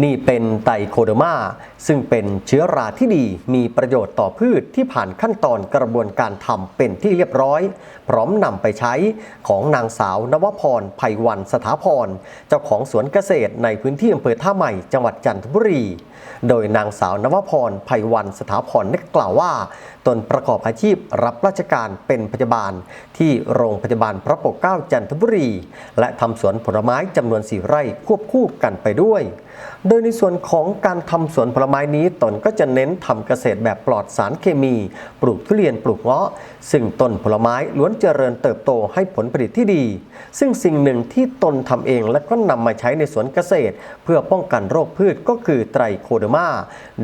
นี่เป็นไตรโคเดอร์มาซึ่งเป็นเชื้อราที่ดีมีประโยชน์ต่อพืชที่ผ่านขั้นตอนกระบวนการทำเป็นที่เรียบร้อย พร้อมนำไปใช้ของนางสาวนวพรไพวันสถาพร เจ้าของสวนเกษตรในพื้นที่อำเภอท่าใหม่จังหวัดจันทบุรี โดยนางสาวนวพรไพวันสถาพรได้กล่าวว่า ตนประกอบอาชีพรับราชการเป็นพยาบาล ที่โรงพยาบาลพระปกเกล้าจันทบุรี และทำสวนผลไม้จำนวนสี่ไร่ควบคู่กันไปด้วยโดยในส่วนของการทำสวนผลไม้นี้ตนก็จะเน้นทำเกษตรแบบปลอดสารเคมี ปลูกทุเรียนปลูกเงาะ ซึ่งต้นผลไม้ล้วนเจริญเติบโตให้ผลผลิตที่ดี ซึ่งสิ่งหนึ่งที่ตนทำเองและก็นำมาใช้ในสวนเกษตร เพื่อป้องกันโรคพืชก็คือไตรโคเดมา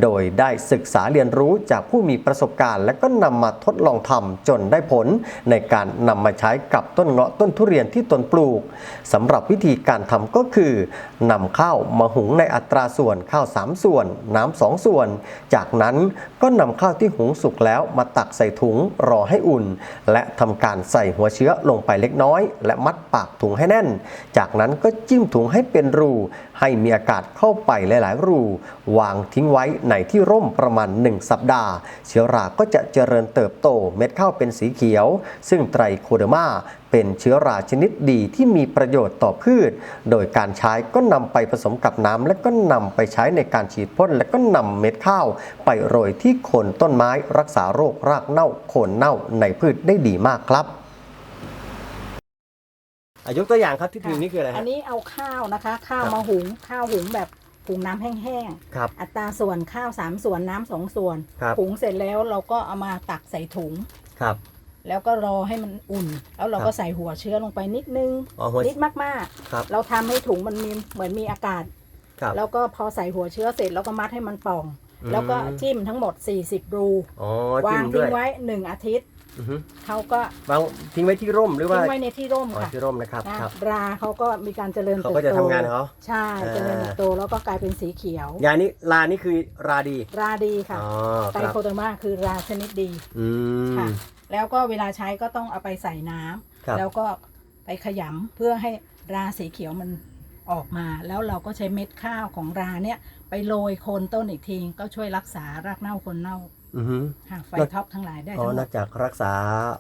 โดยได้ศึกษาเรียนรู้จากผู้มีประสบการณ์ และก็นำมาทดลองทำจนได้ผล ในการนำมาใช้กับต้นเงาะต้นทุเรียนที่ตนปลูกสำหรับวิธีการทำก็คือนำข้าวมาหุงในอัตตราส่วนข้าว 3 ส่วน น้ำสองส่วน จากนั้นก็นำข้าวที่หุงสุกแล้วมาตักใส่ถุงรอให้อุ่น และทำการใส่หัวเชื้อลงไปเล็กน้อย และมัดปากถุงให้แน่น จากนั้นก็จิ้มถุงให้เป็นรู ให้มีอากาศเข้าไปหลาย ๆ รู วางทิ้งไว้ในที่ร่มประมาณ 1 สัปดาห์ เชื้อราก็จะเจริญเติบโตเม็ดข้าวเป็นสีเขียว ซึ่งไตรโคเดอร์มาเป็นเชื้อราชนิดดีที่มีประโยชน์ต่อพืช โดยการใช้ก็นำไปผสมกับน้ำและก็นำไปใช้ในการฉีดพ่นและก็นำเม็ดข้าว ไปโรยที่โคนต้นไม้รักษาโรครากเน่าโคนเน่าในพืชได้ดีมากครับอายกตัวอย่างครับที่ถือนี่คืออะไรอันนี้เอาข้าวนะคะ ข้าวครับมาหุงข้าวหุงแบบหุงน้ำแห้งครับๆอัตราส่วนข้าวสามส่วนน้ำสองส่วนครับหุงเสร็จแล้วเราก็เอามาตักใส่ถุงครับ แล้วก็รอให้มันอุ่น แล้วเราครัก็บใส่หัวเชื้อลงไปนิดนึงอ๋อหัว นิดมากครับ ๆ เราทำให้ถุงมันมีเหมือนมีอากาศ ครับ แล้วก็พอใส่หัวเชื้อเสร็จเราก็มัดให้มันป่อง อืม แล้วก็จิ้มทั้งหมด 40 รู อ๋อวางจิ้มด้ทิ้วงยไว้1อาทิตย์อือฮึเขาก็วางทิ้งไว้ที่ร่มหรือว่าทิ้งไว้ในที่ร่มอ๋อค่ะที่ร่มนะครับนะครับ ราเขาก็มีการเจริญเขาเติบโตก็จะทำงานของเขา ใช่อ่าเจริญเติบโตแล้วก็กลายเป็นสีเขียว ยานี้ลานี่คือราดีราดีค่ะอ๋อไตครรับโคเดอร์มาคือราชนิดดี อืมค่ะ แล้วก็เวลาใช้ก็ต้องเอาไปใส่น้ำครับ แล้วก็ไปขยำเพื่อให้ราสีเขียวมันออกมา แล้วเราก็ใช้เม็ดข้าวของราเนี่ยไปโรยโคนต้นอีกทีก็ช่วยรักษารากเน่าโคนเน่าอือฮึค่ะไฟแล้วท็อปทั้งหลายได้อ๋อทั้งหมนอดกจากรักษา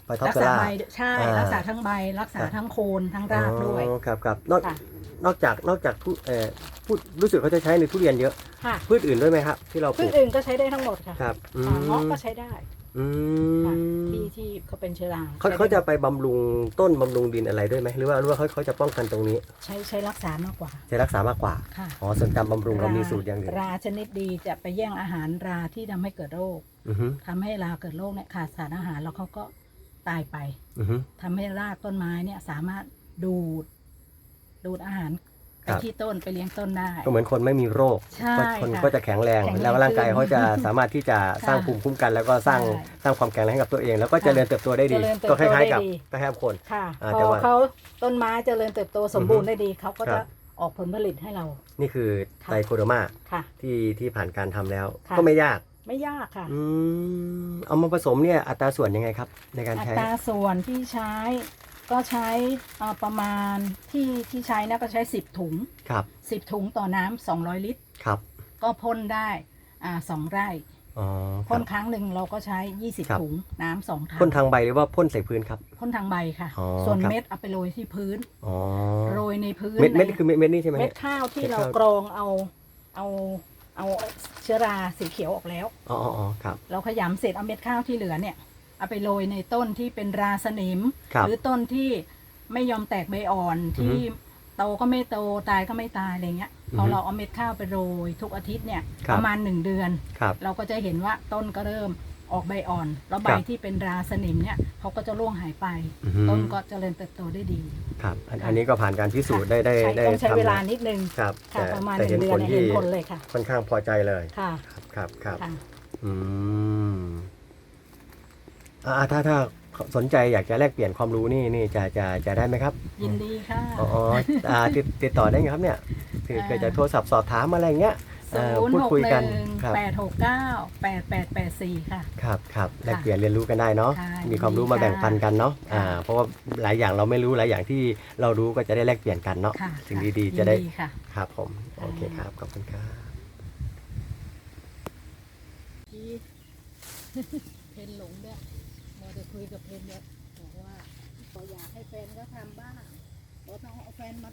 ไฟท็อปรักเซษาล่าใบใช่อ่ารักษาทั้งใบ รักษาครับ ทั้งโคนทั้งรากด้วยอ๋อครับครับนอกค่ะนอกจากนอกจากทุเอ่อพูดรู้สึกเขาจะใช้ในทุเรียนเยอะ ค่ะพืชอื่นด้วยไหมครับ ที่เราปพืลูชกอื่นก็ใช้ได้ทั้งหมดค่ะครับอืค่ะเงาะมก็ใช้ได้ อืค่ะมที่ที่เขาเป็นเชื้อราเขาใช้ได้เขาจะไปบำรุงต้นบำรุงดินอะไรด้วยไหมหรือว่าหรือว่าเขาเขาจะป้องกันตรงนี้ใช้ใช้รักษามากกว่าจะรักษามากกว่าค่ะอ๋อส่วนการบำรุงเรามีสูตรอย่างอื่นราชนิดดีจะไปแย่งอาหารราที่ทำให้เกิดโรคอือฮึทำให้ราเกิดโรคเนี่ยขาดสารอาหารแล้วเขาก็ตายไปอือฮึ ทำให้รากต้นไม้เนี่ยสามารถดูด ดูดอาหาร ไปครับที่ต้นไปเลี้ยงต้นได้ ก็เหมือนคนไม่มีโรคใช่ก็คนค่ะก็จะแข็งแรงแข็งแรง แล้วร่างกายขึ้นเขาจะสามารถที่จะสร้างค่ะภูมิคุ้มกัน แล้วก็สร้างใช่สร้างความแข็งแรงให้กับตัวเอง แล้วก็เจริญเติบโตได้ดีเจริญเติบก็โตคล้ายๆกับได้ดีคล้ายๆกับคนค่ะอ่าพแต่อว่าเขาต้นไม้เจริญเติบโตสมบูรอือฮึณ์ได้ดีเขาก็ครัจะบออกผลผลิตให้เรา นี่คือค่ะไตรโคโดมาค่ะที่ที่ผ่านการทำแล้วค่ะก็ไม่ยากไม่ยากค่ะอืมเอามาผสมเนี่ยอัตราส่วนยังไงครับ ในการอัใช้ตราส่วนที่ใช้ ก็ใช้เอ่อประมาณที่ที่ใช้นะก็ใช้10ถุงครับ10ถุงต่อน้ำ200ลิตรครับ ก็พ่นได้อ่าสองไร่อ๋อคพ่รันบครั้งหนึ่งเราก็ใช้ครับ20 ถุงน้ำสองถังพ่นทางใบหรือว่าพ่นใส่พื้นครับพ่นทางใบค่ะอ๋อส่วนครับเม็ดเอาไปโรยที่พื้นอ๋อโรยในพื้นเม็ดเม็ดในคือเม็ดเม็ดนี่ใช่ไหมเม็ดข้าวที่เม็ดเราข้าวกรองเอาเอาเอาเชื้อราสีเขียวออกแล้วอ๋ออ๋ออ๋อครับ เราขยำเสร็จเอาเม็ดข้าวที่เหลือเนี่ย เอาไปโรยในต้นที่เป็นราสนิม ครับ หรือต้นที่ไม่ยอมแตกใบอ่อนอือฮึที่โตก็ไม่โตตายก็ไม่ตายอะไรเงี้ยพออฮึเราเอาเม็ดข้าวไปโรยทุกอาทิตย์เนี่ยครับ ประมาณหนึ่งเดือน ครับ เราก็จะเห็นว่าต้นก็เริ่มออกใบอ่อน แล้วใบครับที่เป็นราสนิมเนี่ยเขาก็จะร่วงหายไป อือฮึ ต้นก็เจริญเติบโตได้ดีครับอันอันนี้ก็ผ่านการพิสูจน์ได้ได้ใช้ได้ต้องใช้ทำเวลานิดนึงครับค่ะแต่ประมาณหแต่นึ่เห็นงเดือผนลเนี่ยที่เห็นผลเลยค่ะค่อนข้างพอใจเลย ค่ะครับครับค่ะ อืม อ่าถ้าถ้าสนใจอยากจะแลกเปลี่ยนความรู้นี่นี่จะจะจะได้ไหมครับ ยินดีค่ะอ๋ออ๋ออ่าติดติดต่อได้ไงครับเนี่ยถืออ่าเกิดจะโทรศัพท์สอบถามอะไรเงี้ยเอ่ศูอนย์พูดหกคุยหกันนึ่งครับแปดหกเก้าแปดแปดแปดสี่ค่ะ ครับครับแลกเปลี่ยนเรียนรู้กันได้เนาะค่ะมีความรู้มาดีค่ะแบ่งปันกันเนาะค่ะอ่าเพราะว่าหลายอย่างเราไม่รู้หลายอย่างที่เรารู้ก็จะได้แลกเปลี่ยนกันเนาะค่ะสิ่งค่ดีๆจะได้ยินค่ะครับผม โอเคครับ ขอบคุณครับ เพนหลงด้วยมอจะคุยกับเพนเนี่ยบอกว่าขาอยากให้แฟนก็ทำบ้างบอกต้องเอาแฟนมา